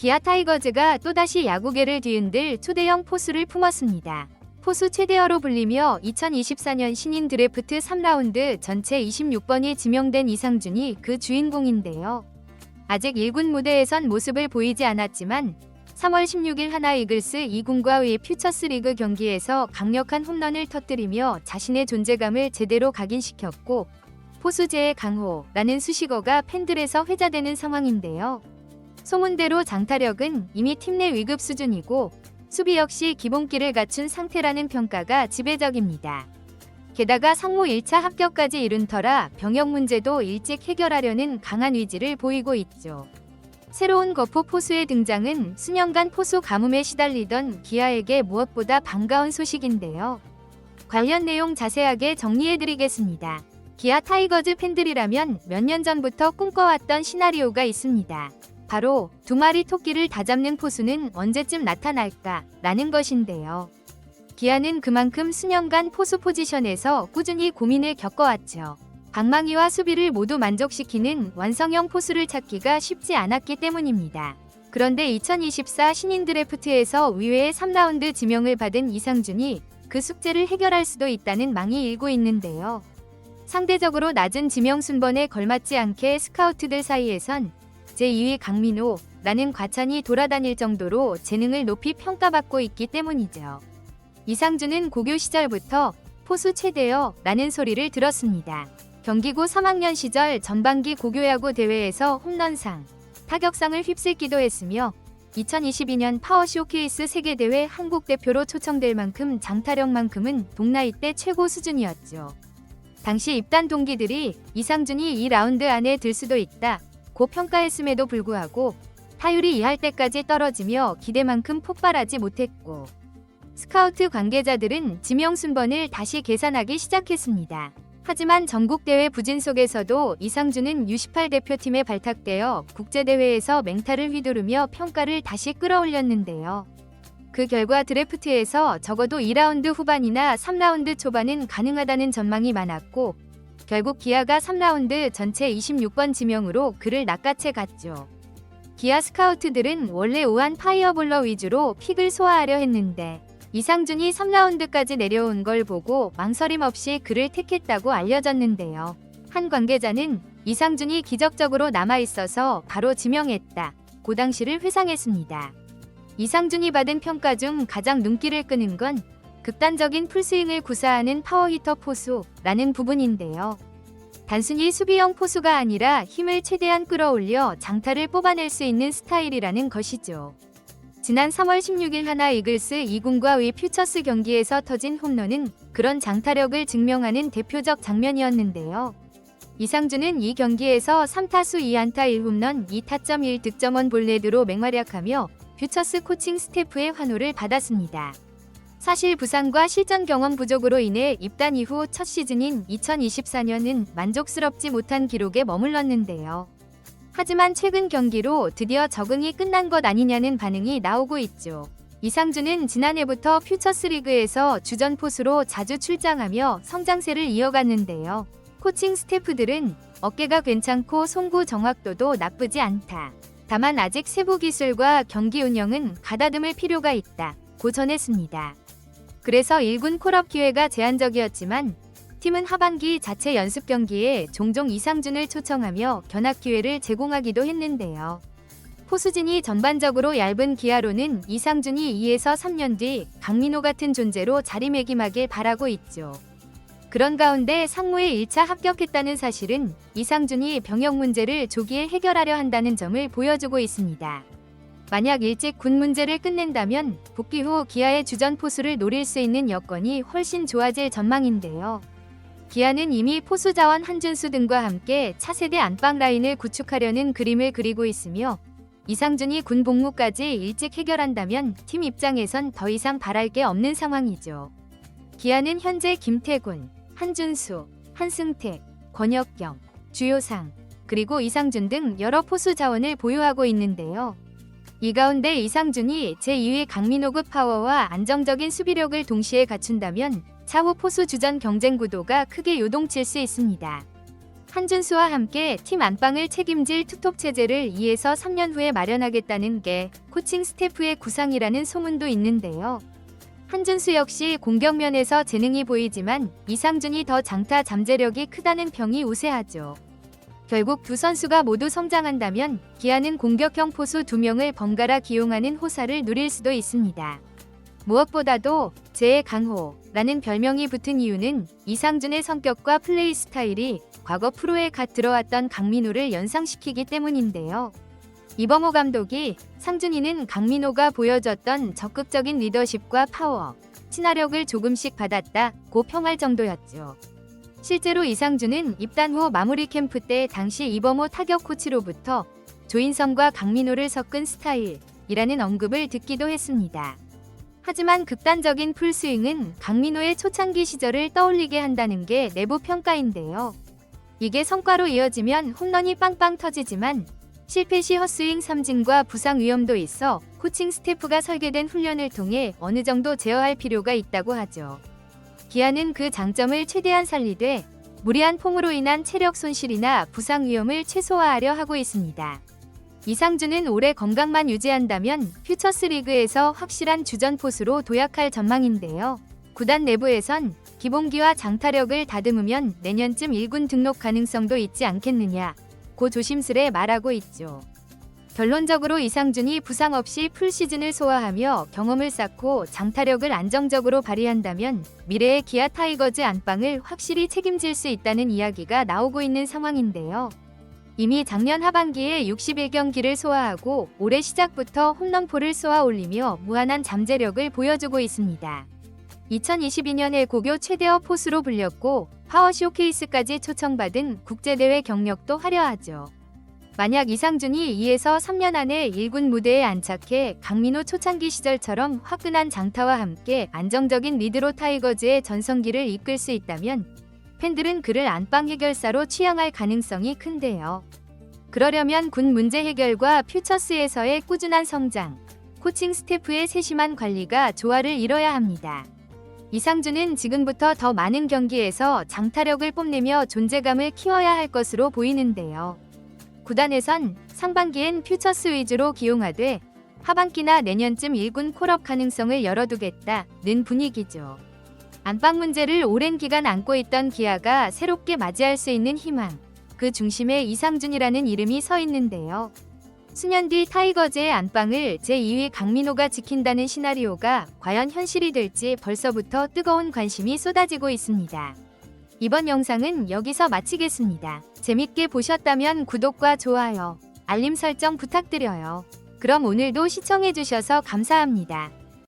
기아 타이거즈가 또다시 야구계를 뒤흔들 초대형 포수를 품었습니다. 포수 최대어로 불리며 2024년 신인 드래프트 3라운드 전체 26번이 지명된 이상준이 그 주인공인데요. 아직 1군 무대에선 모습을 보이지 않았지만 3월 16일 하나 이글스 2군과의 퓨처스 리그 경기에서 강력한 홈런을 터뜨리며 자신의 존재감을 제대로 각인시켰고 포수제의 강호라는 수식어가 팬들에서 회자되는 상황인데요. 소문대로 장타력은 이미 팀 내 위급 수준이고 수비 역시 기본기를 갖춘 상태라는 평가가 지배적입니다. 게다가 상무 1차 합격까지 이룬 터라 병역 문제도 일찍 해결하려는 강한 의지를 보이고 있죠. 새로운 거포 포수의 등장은 수년간 포수 가뭄에 시달리던 기아에게 무엇보다 반가운 소식인데요. 관련 내용 자세하게 정리해드리겠습니다. 기아 타이거즈 팬들이라면 몇 년 전부터 꿈꿔왔던 시나리오가 있습니다. 바로 두 마리 토끼를 다 잡는 포수는 언제쯤 나타날까 라는 것인데요. 기아는 그만큼 수년간 포수 포지션에서 꾸준히 고민을 겪어왔죠. 방망이와 수비를 모두 만족시키는 완성형 포수를 찾기가 쉽지 않았기 때문입니다. 그런데 2024 신인 드래프트에서 의외의 3라운드 지명을 받은 이상준이 그 숙제를 해결할 수도 있다는 망이 일고 있는데요. 상대적으로 낮은 지명 순번에 걸맞지 않게 스카우트들 사이에선 제2위 강민호 라는 과찬이 돌아다닐 정도로 재능을 높이 평가받고 있기 때문이죠. 이상준은 고교 시절부터 포수 최대여 라는 소리를 들었습니다. 경기고 3학년 시절 전반기 고교야구 대회에서 홈런상, 타격상을 휩쓸기도 했으며 2022년 파워 쇼케이스 세계대회 한국 대표로 초청될 만큼 장타력만큼은 동나이 때 최고 수준이었죠. 당시 입단 동기들이 이상준이 2라운드 안에 들 수도 있다 고 평가했음에도 불구하고 타율이 2할 때까지 떨어지며 기대만큼 폭발하지 못했고 스카우트 관계자들은 지명 순번을 다시 계산하기 시작했습니다. 하지만 전국대회 부진 속에서도 이상준은 U18 대표팀에 발탁되어 국제대회에서 맹타를 휘두르며 평가를 다시 끌어올렸는데요. 그 결과 드래프트에서 적어도 2라운드 후반이나 3라운드 초반은 가능하다는 전망이 많았고 결국 기아가 3라운드 전체 26번 지명으로 그를 낚아채 갔죠. 기아 스카우트들은 원래 우한 파이어볼러 위주로 픽을 소화하려 했는데 이상준이 3라운드까지 내려온 걸 보고 망설임 없이 그를 택했다고 알려졌는데요. 한 관계자는 이상준이 기적적으로 남아있어서 바로 지명했다. 고 당시를 회상했습니다. 이상준이 받은 평가 중 가장 눈길을 끄는 건 극단적인 풀스윙을 구사하는 파워히터 포수라는 부분인데요. 단순히 수비형 포수가 아니라 힘을 최대한 끌어올려 장타를 뽑아낼 수 있는 스타일이라는 것이죠. 지난 3월 16일 하나 이글스 2군과의 퓨처스 경기에서 터진 홈런은 그런 장타력을 증명하는 대표적 장면이었는데요. 이상준은 이 경기에서 3타수 2안타 1홈런 2타점 1득점원 볼넷으로 맹활약하며 퓨처스 코칭 스태프의 환호를 받았습니다. 사실 부상과 실전 경험 부족으로 인해 입단 이후 첫 시즌인 2024년은 만족스럽지 못한 기록에 머물렀는데요. 하지만 최근 경기로 드디어 적응이 끝난 것 아니냐는 반응이 나오고 있죠. 이상준은 지난해부터 퓨처스리그에서 주전 포수로 자주 출장하며 성장세를 이어갔는데요. 코칭 스태프들은 어깨가 괜찮고 송구 정확도도 나쁘지 않다. 다만 아직 세부 기술과 경기 운영은 가다듬을 필요가 있다. 고 전했습니다. 그래서 1군 콜업 기회가 제한적이었지만 팀은 하반기 자체 연습 경기에 종종 이상준을 초청하며 견학 기회를 제공하기도 했는데요. 포수진이 전반적으로 얇은 기아로는 이상준이 2에서 3년 뒤 강민호 같은 존재로 자리매김하길 바라고 있죠. 그런 가운데 상무에 1차 합격했다는 사실은 이상준이 병역 문제를 조기에 해결하려 한다는 점을 보여주고 있습니다. 만약 일찍 군 문제를 끝낸다면 복귀 후 기아의 주전 포수를 노릴 수 있는 여건이 훨씬 좋아질 전망인데요. 기아는 이미 포수 자원 한준수 등과 함께 차세대 안방 라인을 구축하려는 그림을 그리고 있으며 이상준이 군 복무까지 일찍 해결한다면 팀 입장에선 더 이상 바랄 게 없는 상황이죠. 기아는 현재 김태군, 한준수, 한승택, 권혁경, 주요상, 그리고 이상준 등 여러 포수 자원을 보유하고 있는데요. 이 가운데 이상준이 제2위 강민호급 파워와 안정적인 수비력을 동시에 갖춘다면 차후 포수 주전 경쟁 구도가 크게 요동칠 수 있습니다. 한준수와 함께 팀 안방을 책임질 투톱 체제를 2에서 3년 후에 마련하겠다는 게 코칭 스태프의 구상이라는 소문도 있는데요. 한준수 역시 공격면에서 재능이 보이지만 이상준이 더 장타 잠재력이 크다는 평이 우세하죠. 결국 두 선수가 모두 성장한다면 기아는 공격형 포수 두 명을 번갈아 기용하는 호사를 누릴 수도 있습니다. 무엇보다도 제 강호라는 별명이 붙은 이유는 이상준의 성격과 플레이 스타일이 과거 프로에 갓 들어왔던 강민호를 연상시키기 때문인데요. 이범호 감독이 상준이는 강민호가 보여줬던 적극적인 리더십과 파워, 친화력을 조금씩 받았다고 평할 정도였죠. 실제로 이상준은 입단 후 마무리 캠프 때 당시 이범호 타격 코치로부터 조인성과 강민호를 섞은 스타일이라는 언급을 듣기도 했습니다. 하지만 극단적인 풀스윙은 강민호의 초창기 시절을 떠올리게 한다는 게 내부 평가인데요. 이게 성과로 이어지면 홈런이 빵빵 터지지만 실패 시 헛스윙 삼진과 부상 위험도 있어 코칭 스태프가 설계된 훈련을 통해 어느 정도 제어할 필요가 있다고 하죠. 기아는 그 장점을 최대한 살리되 무리한 폼으로 인한 체력 손실이나 부상 위험을 최소화하려 하고 있습니다. 이상준은 올해 건강만 유지한다면 퓨처스 리그에서 확실한 주전 포수로 도약할 전망인데요. 구단 내부에선 기본기와 장타력을 다듬으면 내년쯤 1군 등록 가능성도 있지 않겠느냐. 고 조심스레 말하고 있죠. 결론적으로 이상준이 부상 없이 풀 시즌을 소화하며 경험을 쌓고 장타력을 안정적으로 발휘한다면 미래의 기아 타이거즈 안방을 확실히 책임질 수 있다는 이야기가 나오고 있는 상황인데요. 이미 작년 하반기에 61경기를 소화하고 올해 시작부터 홈런포를 쏘아 올리며 무한한 잠재력을 보여주고 있습니다. 2022년에 고교 최대어 포수로 불렸고 파워 쇼케이스까지 초청받은 국제대회 경력도 화려하죠. 만약 이상준이 2에서 3년 안에 1군 무대에 안착해 강민호 초창기 시절처럼 화끈한 장타와 함께 안정적인 리드로 타이거즈의 전성기를 이끌 수 있다면 팬들은 그를 안방 해결사로 취향할 가능성이 큰데요. 그러려면 군 문제 해결과 퓨처스에서의 꾸준한 성장, 코칭 스태프의 세심한 관리가 조화를 이뤄야 합니다. 이상준은 지금부터 더 많은 경기에서 장타력을 뽐내며 존재감을 키워야 할 것으로 보이는데요. 구단에선 상반기엔 퓨처스 위주로 기용하되 하반기나 내년쯤 1군 콜업 가능성을 열어두겠다는 분위기죠. 안방 문제를 오랜 기간 안고 있던 기아가 새롭게 맞이할 수 있는 희망, 그 중심에 이상준이라는 이름이 서 있는데요. 수년 뒤 타이거즈의 안방을 제2위 강민호가 지킨다는 시나리오가 과연 현실이 될지 벌써부터 뜨거운 관심이 쏟아지고 있습니다. 이번 영상은 여기서 마치겠습니다. 재밌게 보셨다면 구독과 좋아요, 알림 설정 부탁드려요. 그럼 오늘도 시청해주셔서 감사합니다.